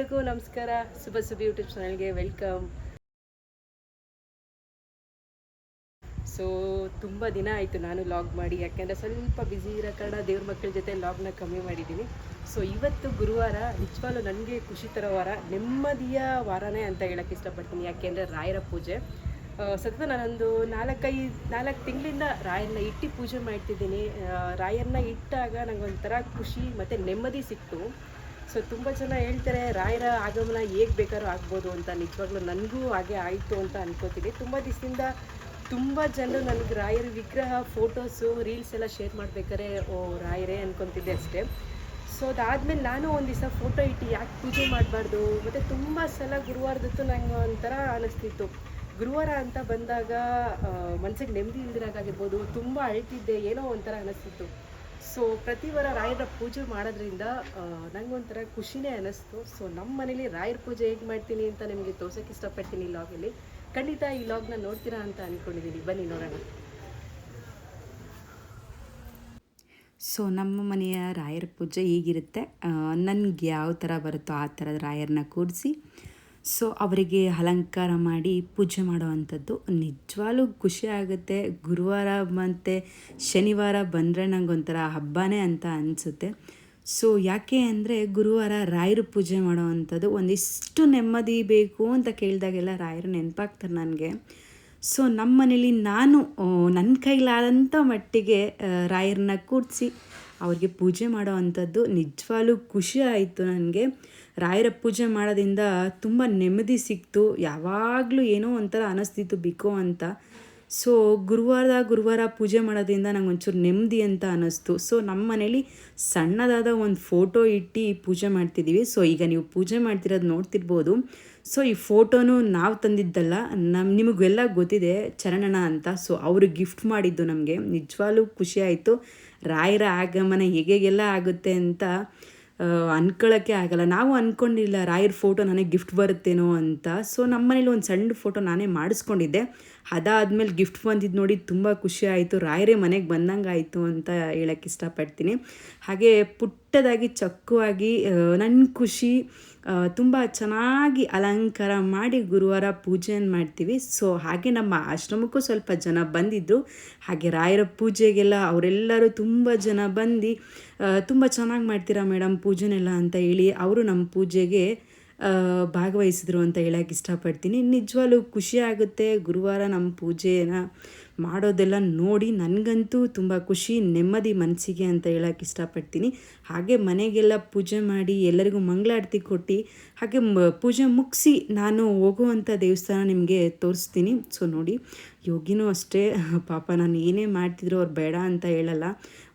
ಎಲ್ರಿಗೂ ನಮಸ್ಕಾರ. ಸುಬ ಸುಬಿ ಯೂಟ್ಯೂಬ್ ಚಾನಲ್ಗೆ ವೆಲ್ಕಮ್. ಸೊ ತುಂಬ ದಿನ ಆಯಿತು ನಾನು ಲಾಗ್ ಮಾಡಿ. ಯಾಕೆಂದರೆ ಸ್ವಲ್ಪ ಬ್ಯುಸಿ ಇರೋ ಕಾರಣ ದೇವ್ರ ಮಕ್ಕಳ ಜೊತೆ ಲಾಗ್ನ ಕಮ್ಮಿ ಮಾಡಿದ್ದೀನಿ. ಸೊ ಇವತ್ತು ಗುರುವಾರ, ನಿಜವಾಗ್ಲೂ ನನಗೆ ಖುಷಿ ತರೋ ವಾರ, ನೆಮ್ಮದಿಯ ವಾರನೇ ಅಂತ ಹೇಳಕ್ಕೆ ಇಷ್ಟಪಡ್ತೀನಿ. ಯಾಕೆಂದರೆ ರಾಯರ ಪೂಜೆ. ಸತತ ನಾನೊಂದು ನಾಲ್ಕೈದು, ನಾಲ್ಕು ತಿಂಗಳಿಂದ ರಾಯರನ್ನ ಇಟ್ಟು ಪೂಜೆ ಮಾಡ್ತಿದ್ದೀನಿ. ರಾಯರನ್ನ ಇಟ್ಟಾಗ ನನಗೊಂಥರ ಖುಷಿ ಮತ್ತು ನೆಮ್ಮದಿ ಸಿಕ್ತು. ಸೊ ತುಂಬ ಜನ ಹೇಳ್ತಾರೆ, ರಾಯರ ಆಗಮನ ಹೇಗೆ ಬೇಕಾದ್ರೂ ಆಗ್ಬೋದು ಅಂತ ನಿಜವಾಗ್ಲೂ ನನಗೂ ಹಾಗೆ ಆಯಿತು ಅಂತ ಅನ್ಕೋತೀನಿ. ತುಂಬ ದಿವಸದಿಂದ ತುಂಬ ಜನರು ನನಗೆ ರಾಯರ ವಿಗ್ರಹ ಫೋಟೋಸು ರೀಲ್ಸ್ ಎಲ್ಲ ಶೇರ್ ಮಾಡ್ಬೇಕಾರೆ ಓ, ರಾಯರೇ ಅನ್ಕೊತಿದ್ದೆ ಅಷ್ಟೇ. ಸೊ ಅದಾದಮೇಲೆ ನಾನು ಒಂದು ದಿವಸ ಫೋಟೋ ಇಟ್ಟು ಯಾಕೆ ಪೂಜೆ ಮಾಡಬಾರ್ದು? ಮತ್ತು ತುಂಬ ಸಲ ಗುರುವಾರದತ್ತು ನಂಗೆ ಒಂಥರ ಅನ್ನಿಸ್ತಿತ್ತು ಗುರುವಾರ ಅಂತ ಬಂದಾಗ ಮನಸ್ಸಿಗೆ ನೆಮ್ಮದಿ ಇಲ್ದಿರಾಗಿರ್ಬೋದು ತುಂಬ ಅಳ್ತಿದ್ದೆ, ಏನೋ ಒಂಥರ ಅನ್ನಿಸ್ತಿತ್ತು ಸೊ ಪ್ರತಿ ವಾರ ರಾಯರ ಪೂಜೆ ಮಾಡೋದ್ರಿಂದ ನಂಗೊಂಥರ ಖುಷಿನೇ ಅನ್ನಿಸ್ತು. ಸೊ ನಮ್ಮ ಮನೇಲಿ ರಾಯರ ಪೂಜೆ ಹೇಗೆ ಮಾಡ್ತೀನಿ ಅಂತ ನಿಮಗೆ ತೋರ್ಸೋಕ್ಕೆ ಇಷ್ಟಪಡ್ತೀನಿ ಈ ಲಾಗಲ್ಲಿ ಖಂಡಿತ ಈ ಲಾಗ್ನ ನೋಡ್ತೀರಾ ಅಂತ ಅಂದ್ಕೊಂಡಿದ್ದೀನಿ ಬನ್ನಿ ನೋಡೋಣ. ಸೊ ನಮ್ಮ ಮನೆಯ ರಾಯರ ಪೂಜೆ ಹೀಗಿರುತ್ತೆ? ನನಗೆ ಯಾವ ಥರ ಬರುತ್ತೋ ಆ ಥರದ ರಾಯರನ್ನ ಕೂಡಿಸಿ. ಸೊ ಅವರಿಗೆ ಅಲಂಕಾರ ಮಾಡಿ ಪೂಜೆ ಮಾಡೋ ಅಂಥದ್ದು ನಿಜವಾಗ್ಲೂ ಖುಷಿ ಆಗುತ್ತೆ. ಗುರುವಾರ ಮತ್ತು ಶನಿವಾರ ಬಂದರೆ ನನಗೊಂಥರ ಹಬ್ಬನೇ ಅಂತ ಅನಿಸುತ್ತೆ. ಸೊ ಯಾಕೆ ಅಂದರೆ ಗುರುವಾರ ರಾಯರು ಪೂಜೆ ಮಾಡೋ ಅಂಥದ್ದು ಒಂದಿಷ್ಟು ನೆಮ್ಮದಿ ಬೇಕು ಅಂತ ಕೇಳಿದಾಗೆಲ್ಲ ರಾಯರು ನೆನಪಾಗ್ತಾರೆ ನನಗೆ. ಸೊ ನಮ್ಮ ಮನೇಲಿ ನಾನು ನನ್ನ ಕೈಲಾದಂಥ ಮಟ್ಟಿಗೆ ರಾಯರನ್ನ ಕೂಡಿಸಿ ಅವ್ರಿಗೆ ಪೂಜೆ ಮಾಡೋ ಅಂಥದ್ದು ನಿಜವಾಗ್ಲೂ ಖುಷಿ ಆಯಿತು ನನಗೆ. ರಾಯರ ಪೂಜೆ ಮಾಡೋದ್ರಿಂದ ತುಂಬ ನೆಮ್ಮದಿ ಸಿಕ್ತು. ಯಾವಾಗಲೂ ಏನೋ ಒಂಥರ ಅನಿಸ್ತಿತ್ತು ಬಿಕೋ ಅಂತ. ಸೊ ಗುರುವಾರ ಗುರುವಾರ ಪೂಜೆ ಮಾಡೋದ್ರಿಂದ ನಂಗೆ ಒಂಚೂರು ನೆಮ್ಮದಿ ಅಂತ ಅನ್ನಿಸ್ತು ಸೊ ನಮ್ಮ ಮನೇಲಿ ಸಣ್ಣದಾದ ಒಂದು ಫೋಟೋ ಇಟ್ಟು ಪೂಜೆ ಮಾಡ್ತಿದ್ದೀವಿ. ಸೊ ಈಗ ನೀವು ಪೂಜೆ ಮಾಡ್ತಿರೋದು ನೋಡ್ತಿರ್ಬೋದು. ಸೊ ಈ ಫೋಟೋನು ನಾವು ತಂದಿದ್ದಲ್ಲ ನಮ್ಮ ನಿಮಗೆಲ್ಲ ಗೊತ್ತಿದೆ ಚರಣಣ ಅಂತ. ಸೊ ಅವರು ಗಿಫ್ಟ್ ಮಾಡಿದ್ದು ನಮಗೆ. ನಿಜವಾಗ್ಲೂ ಖುಷಿ ಆಯಿತು. ರಾಯರ ಆಗಮನ ಹೇಗೆಲ್ಲ ಆಗುತ್ತೆ ಅಂತ ಅನ್ಕೊಳ್ಳೋಕ್ಕೆ ಆಗಲ್ಲ. ನಾವು ಅಂದ್ಕೊಂಡಿಲ್ಲ ರಾಯರ್ ಫೋಟೋ ನನಗೆ ಗಿಫ್ಟ್ ಬರುತ್ತೇನೋ ಅಂತ. ಸೊ ನಮ್ಮ ಮನೇಲಿ ಒಂದು ಸಣ್ಣ ಫೋಟೋ ನಾನೇ ಮಾಡಿಸ್ಕೊಂಡಿದ್ದೆ. ಅದಾದಮೇಲೆ ಗಿಫ್ಟ್ ಬಂದಿದ್ದು ನೋಡಿ ತುಂಬ ಖುಷಿ ಆಯಿತು. ರಾಯರೇ ಮನೆಗೆ ಬಂದಂಗೆ ಆಯಿತು ಅಂತ ಹೇಳಕ್ಕೆ ಇಷ್ಟಪಡ್ತೀನಿ. ಹಾಗೆ ಪುಟ್ಟದಾಗಿ ಚಕ್ಕುವಾಗಿ ನನ್ನ ಖುಷಿ ತುಂಬ ಚೆನ್ನಾಗಿ ಅಲಂಕಾರ ಮಾಡಿ ಗುರುವಾರ ಪೂಜೆಯನ್ನು ಮಾಡ್ತೀವಿ. ಸೊ, ಹಾಗೆ ನಮ್ಮ ಆಶ್ರಮಕ್ಕೂ ಸ್ವಲ್ಪ ಜನ ಬಂದಿದ್ದರು ಹಾಗೆ ರಾಯರ ಪೂಜೆಗೆಲ್ಲ ಅವರೆಲ್ಲರೂ ತುಂಬ ಜನ ಬಂದು ತುಂಬ ಚೆನ್ನಾಗಿ ಮಾಡ್ತೀರಾ ಮೇಡಮ್ ಪೂಜೆನೆಲ್ಲ ಅಂತ ಹೇಳಿ, ಅವರು ನಮ್ಮ ಪೂಜೆಗೆ ಭಾಗವಹಿಸಿದ್ರು ಅಂತ ಹೇಳಕ್ಕೆ ಇಷ್ಟಪಡ್ತೀನಿ. ನಿಜವಾಗ್ಲೂ ಖುಷಿ ಆಗುತ್ತೆ. ಗುರುವಾರ ನಮ್ಮ ಪೂಜೆನ ಮಾಡೋದೆಲ್ಲ ನೋಡಿ ನನಗಂತೂ ತುಂಬ ಖುಷಿ, ನೆಮ್ಮದಿ ಮನಸ್ಸಿಗೆ ಅಂತ ಹೇಳಕ್ಕೆ ಇಷ್ಟಪಡ್ತೀನಿ. ಹಾಗೆ ಮನೆಗೆಲ್ಲ ಪೂಜೆ ಮಾಡಿ ಎಲ್ಲರಿಗೂ ಮಂಗಳಾರತಿ ಕೊಟ್ಟು ಹಾಗೆ ಪೂಜೆ ಮುಗಿಸಿ ನಾನು ಹೋಗುವಂಥ ದೇವಸ್ಥಾನ ನಿಮಗೆ ತೋರಿಸ್ತೀನಿ. ಸೊ ನೋಡಿ, ಯೋಗಿನೂ ಅಷ್ಟೇ. ಪಾಪ ನಾನು ಏನೇ ಮಾಡ್ತಿದ್ರು ಅವ್ರು ಬೇಡ ಅಂತ ಹೇಳಲ್ಲ.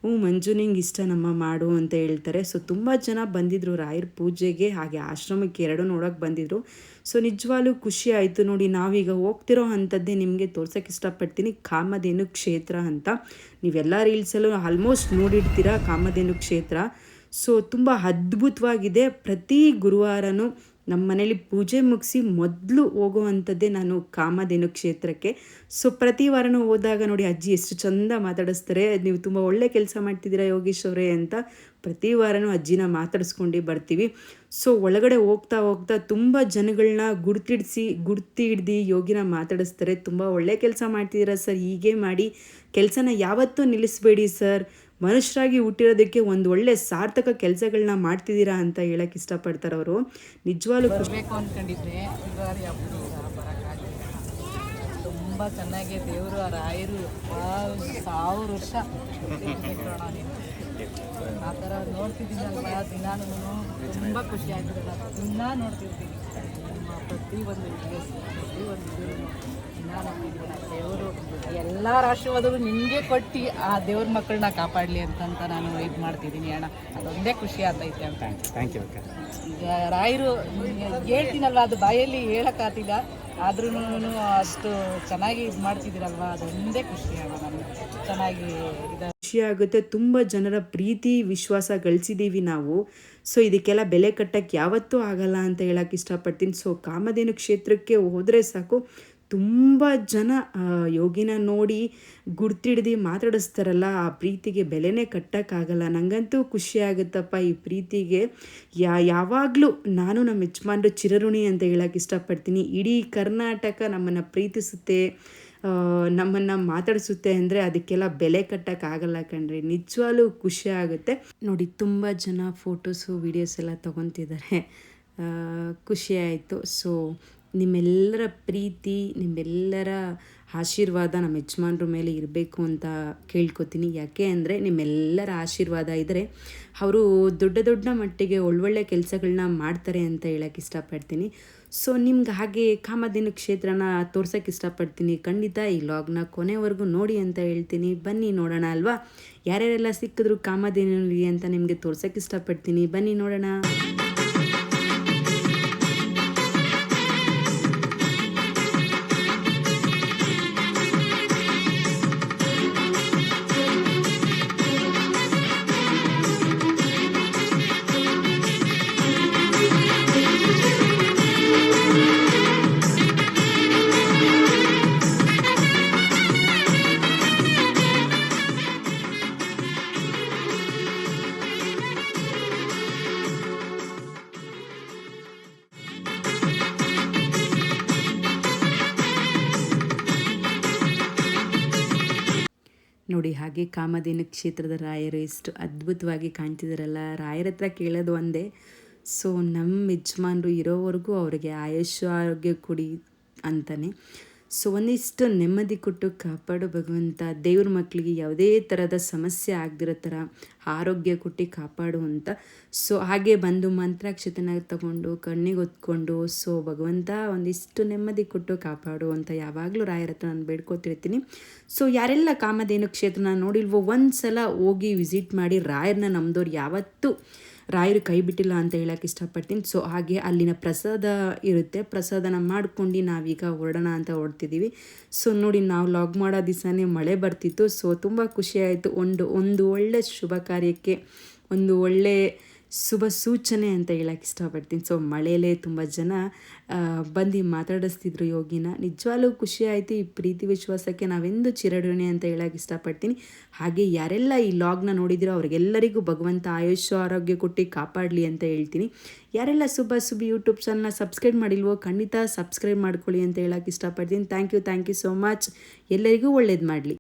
ಹ್ಞೂ ಮಂಜು ನಿಂಗೆ ಇಷ್ಟ ನಮ್ಮ ಮಾಡು ಅಂತ ಹೇಳ್ತಾರೆ. ಸೊ ತುಂಬ ಜನ ಬಂದಿದ್ದರು ರಾಯರ ಪೂಜೆಗೆ. ಹಾಗೆ ಆಶ್ರಮಕ್ಕೆ ಎರಡು ನೋಡೋಕೆ ಬಂದಿದ್ದರು ಸೊ ನಿಜವಾಗ್ಲೂ ಖುಷಿ ಆಯಿತು ನೋಡಿ, ನಾವೀಗ ಹೋಗ್ತಿರೋ ಅಂಥದ್ದೇ ನಿಮಗೆ ತೋರ್ಸೋಕೆ ಇಷ್ಟಪಡ್ತೀನಿ. ಕಾಮಧೇನು ಕ್ಷೇತ್ರ ಅಂತ. ನೀವೆಲ್ಲ ರೀಲ್ಸಲ್ಲೂ ಆಲ್ಮೋಸ್ಟ್ ನೋಡಿರ್ತೀರ ಕಾಮಧೇನು ಕ್ಷೇತ್ರ. ಸೊ ತುಂಬ ಅದ್ಭುತವಾಗಿದೆ. ಪ್ರತಿ ಗುರುವಾರನೂ ನಮ್ಮ ಮನೇಲಿ ಪೂಜೆ ಮುಗಿಸಿ ಮೊದಲು ಹೋಗುವಂಥದ್ದೇ ನಾನು ಕಾಮಧೇನು ಕ್ಷೇತ್ರಕ್ಕೆ. ಸೊ ಪ್ರತಿ ವಾರನೂ ಹೋದಾಗ ನೋಡಿ ಅಜ್ಜಿ ಎಷ್ಟು ಚಂದ ಮಾತಾಡಿಸ್ತಾರೆ. ನೀವು ತುಂಬ ಒಳ್ಳೆ ಕೆಲಸ ಮಾಡ್ತಿದ್ದೀರಾ ಯೋಗೀಶ್ ಅವರೇ ಅಂತ ಪ್ರತಿ ವಾರನೂ ಅಜ್ಜಿನ ಮಾತಾಡಿಸ್ಕೊಂಡು ಬರ್ತೀವಿ. ಸೊ ಒಳಗಡೆ ಹೋಗ್ತಾ ಹೋಗ್ತಾ ತುಂಬ ಜನಗಳನ್ನ ಗುರ್ತಿಡಿಸಿ ಗುರ್ತಿ ಹಿಡ್ದು ಯೋಗಿನ ಮಾತಾಡಿಸ್ತಾರೆ. ತುಂಬ ಒಳ್ಳೆ ಕೆಲಸ ಮಾಡ್ತಿದ್ದೀರಾ ಸರ್? ಹೀಗೆ ಮಾಡಿ ಕೆಲಸನ ಯಾವತ್ತೂ ನಿಲ್ಲಿಸ್ಬೇಡಿ ಸರ್. ಮನುಷ್ಯರಾಗಿ ಹುಟ್ಟಿರೋದಕ್ಕೆ ಒಂದು ಒಳ್ಳೆ ಸಾರ್ಥಕ ಕೆಲಸಗಳನ್ನ ಮಾಡ್ತಿದ್ದೀರಾ ಅಂತ ಹೇಳಕ್ಕೆ ಇಷ್ಟಪಡ್ತಾರೆ ಅವರು. ನಿಜವಾಗ್ಲೂ ಬರಬೇಕು ಬರೋಕ್ಕಾಗಲಿಲ್ಲ ತುಂಬ ಚೆನ್ನಾಗಿ ದೇವರು, ಆ ರಾಯರು, ಆ ಸಾವಿರ ವರ್ಷ. ಆ ಥರ ನೋಡ್ತಿದ್ದೀನಲ್ವ ದಿನಾನು ತುಂಬ ಖುಷಿ ಆಗ್ತಿರಲ್ಲ ದಿನ ನೋಡ್ತಿರ್ತೀನಿ. ನಿಮ್ಮ ಪ್ರತಿ ದೇವರು. ಎಲ್ಲರ ಆಶೀರ್ವಾದಗಳು ನಿಮಗೆ ಕೊಟ್ಟು ಆ ದೇವ್ರ ಮಕ್ಕಳನ್ನ ಕಾಪಾಡಲಿ ಅಂತಂತ ನಾನು ಇದು ಮಾಡ್ತಿದ್ದೀನಿ ಅಣ್ಣ. ಅದೊಂದೇ ಖುಷಿ ಆಗ್ತೈತೆ ಅಂತ. ಥ್ಯಾಂಕ್ ಯು ಈಗ ರಾಯರು ಹೇಳ್ತೀನಲ್ವ ಅದು ಬಾಯಲ್ಲಿ ಹೇಳಕ್ಕಾಗ್ತಿಲ್ಲ ಆದ್ರೂ ಅಷ್ಟು ಚೆನ್ನಾಗಿ ಇದು ಮಾಡ್ತಿದ್ದೀರಲ್ವ ಅದೊಂದೇ ಖುಷಿ ಅಣ್ಣ ನಾನು ಚೆನ್ನಾಗಿ ಇದು ಖುಷಿಯಾಗುತ್ತೆ ತುಂಬ ಜನರ ಪ್ರೀತಿ ವಿಶ್ವಾಸ ಗಳಿಸಿದ್ದೀವಿ ನಾವು. ಸೊ ಇದಕ್ಕೆಲ್ಲ ಬೆಲೆ ಕಟ್ಟಕ್ಕೆ ಯಾವತ್ತೂ ಆಗಲ್ಲ ಅಂತ ಹೇಳಕ್ಕೆ ಇಷ್ಟಪಡ್ತೀನಿ. ಸೊ ಕಾಮಧೇನು ಕ್ಷೇತ್ರಕ್ಕೆ ಹೋದರೆ ಸಾಕು. ತುಂಬ ಜನ ಯೋಗಿನ ನೋಡಿ ಗುರ್ತಿಡ್ದು ಮಾತಾಡಿಸ್ತಾರಲ್ಲ, ಆ ಪ್ರೀತಿಗೆ ಬೆಲೆನೇ ಕಟ್ಟೋಕ್ಕಾಗಲ್ಲ. ನನಗಂತೂ ಖುಷಿ ಆಗುತ್ತಪ್ಪ ಈ ಪ್ರೀತಿಗೆ. ಯಾ, ಯಾವಾಗಲೂ ನಾನು ನಮ್ಮ ಯಜಮಾನ್ರು ಚಿರಋಣಿ ಅಂತ ಹೇಳೋಕ್ಕೆ ಇಷ್ಟಪಡ್ತೀನಿ. ಇಡೀ ಕರ್ನಾಟಕ ನಮ್ಮನ್ನು ಪ್ರೀತಿಸುತ್ತೆ ನಮ್ಮನ್ನು ಮಾತಾಡಿಸುತ್ತೆ ಅಂದರೆ ಅದಕ್ಕೆಲ್ಲ ಬೆಲೆ ಕಟ್ಟೋಕ್ಕಾಗಲ್ಲ ಕಣ್ರಿ. ನಿಜವಾಗ್ಲೂ ಖುಷಿ ಆಗುತ್ತೆ. ನೋಡಿ, ತುಂಬ ಜನ ಫೋಟೋಸು, ವೀಡಿಯೋಸ್ ಎಲ್ಲ ತೊಗೊತಿದ್ದಾರೆ. ಖುಷಿ ಆಯಿತು. ಸೊ ನಿಮ್ಮೆಲ್ಲರ ಪ್ರೀತಿ, ನಿಮ್ಮೆಲ್ಲರ ಆಶೀರ್ವಾದ ನಮ್ಮ ಯಜಮಾನ್ರ ಮೇಲೆ ಇರಬೇಕು ಅಂತ ಕೇಳ್ಕೊತೀನಿ. ಯಾಕೆ ಅಂದರೆ ನಿಮ್ಮೆಲ್ಲರ ಆಶೀರ್ವಾದ ಇದ್ದರೆ ಅವರು ದೊಡ್ಡ ದೊಡ್ಡ ಮಟ್ಟಿಗೆ ಒಳ್ಳೊಳ್ಳೆ ಕೆಲಸಗಳನ್ನ ಮಾಡ್ತಾರೆ ಅಂತ ಹೇಳಕ್ಕೆ ಇಷ್ಟಪಡ್ತೀನಿ. ಸೊ ನಿಮ್ಗೆ ಹಾಗೆ ಕಾಮಧೇನು ಕ್ಷೇತ್ರನ ತೋರ್ಸೋಕ್ಕೆ ಇಷ್ಟಪಡ್ತೀನಿ. ಖಂಡಿತ ಈ ಲಾಗ್ನ ಕೊನೆವರೆಗೂ ನೋಡಿ ಅಂತ ಹೇಳ್ತೀನಿ. ಬನ್ನಿ ನೋಡೋಣ ಅಲ್ವಾ? ಯಾರ್ಯಾರೆಲ್ಲ ಸಿಕ್ಕಿದ್ರು ಕಾಮಧೇನು ಅಂತ ನಿಮಗೆ ತೋರ್ಸೋಕ್ಕೆ ಇಷ್ಟಪಡ್ತೀನಿ. ಬನ್ನಿ ನೋಡೋಣ. ನೋಡಿ ಹಾಗೆ ಕಾಮಧೇನು ಕ್ಷೇತ್ರದ ರಾಯರು ಎಷ್ಟು ಅದ್ಭುತವಾಗಿ ಕಾಣ್ತಿದ್ದಾರಲ್ಲ ರಾಯರ ಹತ್ರ ಕೇಳೋದು ಒಂದೇ. ಸೊ ನಮ್ಮ ಯಜಮಾನರು ಇರೋವರೆಗೂ ಅವರಿಗೆ ಆಯುಷ್ಯ, ಆರೋಗ್ಯ ಕೊಡಿ ಅಂತಾನೆ. ಸೊ ಒಂದಿಷ್ಟು ನೆಮ್ಮದಿ ಕೊಟ್ಟು ಕಾಪಾಡು ಭಗವಂತ. ದೇವ್ರ ಮಕ್ಕಳಿಗೆ ಯಾವುದೇ ಥರದ ಸಮಸ್ಯೆ ಆಗದಿರೋ ಥರ ಆರೋಗ್ಯ ಕೊಟ್ಟು ಕಾಪಾಡು ಅಂತ. ಸೊ ಹಾಗೆ ಬಂದು ಮಂತ್ರಾಕ್ಷತೆನ ತಗೊಂಡು, ಕಣ್ಣಿಗೆ ಹೊತ್ಕೊಂಡು, ಸೊ ಭಗವಂತ ಒಂದಿಷ್ಟು ನೆಮ್ಮದಿ ಕೊಟ್ಟು ಕಾಪಾಡು ಅಂತ ಯಾವಾಗಲೂ ರಾಯರ ಹತ್ರ ನಾನು ಬೇಡ್ಕೊತಿರ್ತೀನಿ. ಸೊ ಯಾರೆಲ್ಲ ಕಾಮಧೇನು ಕ್ಷೇತ್ರನ ನೋಡಿಲ್ವೋ ಒಂದು ಸಲ ಹೋಗಿ ವಿಸಿಟ್ ಮಾಡಿ ರಾಯರನ್ನ ನಮ್ಮದವ್ರು ಯಾವತ್ತೂ ರಾಯರು ಕೈ ಬಿಟ್ಟಿಲ್ಲ ಅಂತ ಹೇಳಕ್ಕೆ ಇಷ್ಟಪಡ್ತೀನಿ. ಸೊ ಹಾಗೆ ಅಲ್ಲಿನ ಪ್ರಸಾದ ಇರುತ್ತೆ. ಪ್ರಸಾದನ ಮಾಡ್ಕೊಂಡು ನಾವೀಗ ಹೊರಡೋಣ ಅಂತ ಹೊರಡ್ತಿದ್ದೀವಿ. ಸೊ ನೋಡಿ ನಾವು ಲಾಗ್ ಮಾಡೋ ದಿವಸನೇ ಮಳೆ ಬರ್ತಿತ್ತು. ಸೊ ತುಂಬ ಖುಷಿ ಆಯಿತು. ಒಂದು ಒಂದು ಒಳ್ಳೆ ಶುಭ ಕಾರ್ಯಕ್ಕೆ, ಒಂದು ಒಳ್ಳೆ ಶುಭ ಸೂಚನೆ ಅಂತ ಹೇಳಕ್ಕೆ ಇಷ್ಟಪಡ್ತೀನಿ. ಸೊ ಮಳೆಯಲ್ಲೇ ತುಂಬ ಜನ ಬಂದು ಮಾತಾಡಿಸ್ತಿದ್ರು ಯೋಗಿನ. ನಿಜವಾಗ್ಲೂ ಖುಷಿ ಆಯಿತು. ಈ ಪ್ರೀತಿ ವಿಶ್ವಾಸಕ್ಕೆ ನಾವೆಂದು ಚಿರಡೋಣೆ ಅಂತ ಹೇಳಕ್ಕೆ ಇಷ್ಟಪಡ್ತೀನಿ. ಹಾಗೆ ಯಾರೆಲ್ಲ ಈ ಲಾಗ್ನ ನೋಡಿದಿರೋ ಅವ್ರಿಗೆಲ್ಲರಿಗೂ ಭಗವಂತ ಆಯುಷ್ಯ ಆರೋಗ್ಯ ಕೊಟ್ಟು ಕಾಪಾಡಲಿ ಅಂತ ಹೇಳ್ತೀನಿ. ಯಾರೆಲ್ಲ ಸುಬ್ಬ ಸುಬ್ಬಿ ಯೂಟ್ಯೂಬ್ ಚಾನಲ್ನ ಸಬ್ಸ್ಕ್ರೈಬ್ ಮಾಡಿಲ್ವೋ, ಖಂಡಿತ ಸಬ್ಸ್ಕ್ರೈಬ್ ಮಾಡ್ಕೊಳ್ಳಿ ಅಂತ ಹೇಳಕ್ಕೆ ಇಷ್ಟಪಡ್ತೀನಿ. Thank you thank you so much ಎಲ್ಲರಿಗೂ ಒಳ್ಳೇದು ಮಾಡಲಿ.